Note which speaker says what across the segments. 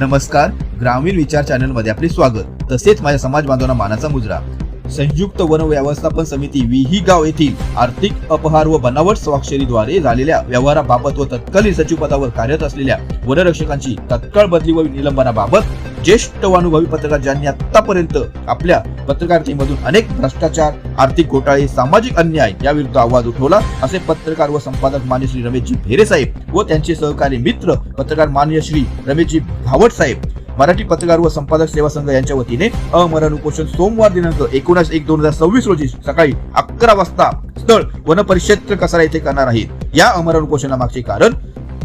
Speaker 1: नमस्कार. ग्रामीण विचार चॅनलमध्ये आपले स्वागत. तसेच माझ्या समाज बांधवांना मानाचा मुजरा. संयुक्त वन व्यवस्थापन समिती विही गाव येथील आर्थिक अपहार व बनावट स्वाक्षरीद्वारे झालेल्या व्यवहाराबाबत व तत्कालीन सचिव पदावर कार्यरत असलेल्या वनरक्षकांची तत्काळ बदली व निलंबनाबाबत ज्येष्ठ व अनुभवी पत्रकार ज्यांनी आतापर्यंत आपल्या पत्रकारितेमधून अनेक भ्रष्टाचार आर्थिक घोटाळे सामाजिक अन्याय याविरुद्ध आवाज उठवला असे पत्रकार व संपादक मान्य श्री रमेशजी भेरे साहेब व त्यांचे सहकारी मित्र पत्रकार मान्य श्री रमेशजी भावट साहेब. मराठी पत्रकार व संपादक सेवा संघ यांच्या वतीने अमरण उपोषण सोमवार दिनांक एकोणीस एक दोन हजार सव्वीस रोजी सकाळी अकरा वाजता स्थळ वन परिक्षेत्र कसारा येथे करणार आहेत या अमरण उपोषणामागचे कारण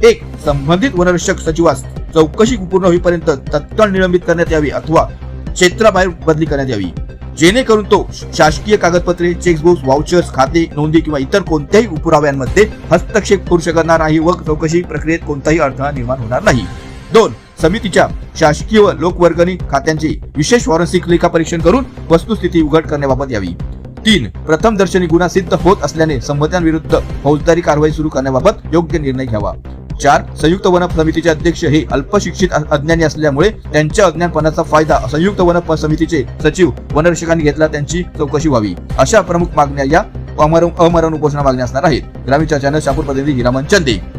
Speaker 1: एक संबंधित वनरक्षक सचिवास चौकशी पूर्ण होईपर्यंत तत्काळ निलंबित करण्यात यावी अथवा क्षेत्राबाहेर बदली करण्यात यावी. जेणेकरून तो शासकीय कागदपत्रे चेकबुक वाउचर्स खाते नोंदी किंवा इतर कोणत्याही पुराव्यांमध्ये हस्तक्षेप करू शकणार नाही व चौकशी प्रक्रियेत कोणताही अडथळा निर्माण होणार नाही. दोन समितीच्या शासकीय व लोकवर्गणी खात्यांचे विशेष फॉरेन्सिक लेखापरीक्षण करून वस्तुस्थिती उघड करण्याबाबत यावी. तीन प्रथम दर्शनी गुन्हा सिद्ध होत असल्याने संबंधांविरुद्ध फौजदारी कारवाई सुरू करण्याबाबत योग्य निर्णय घ्यावा. चार संयुक्त वन समितीचे अध्यक्ष हे अल्पशिक्षित अज्ञानी असल्यामुळे त्यांच्या अज्ञानपणाचा फायदा संयुक्त वन समितीचे सचिव वनरक्षकांनी घेतला त्यांची चौकशी व्हावी. अशा प्रमुख मागण्या या अमरण अमरण उपोषणा मागण्या असणार आहेत. ग्रामीणच्या चॅनल शापूर प्रतिनिधी हिरामन चंदे.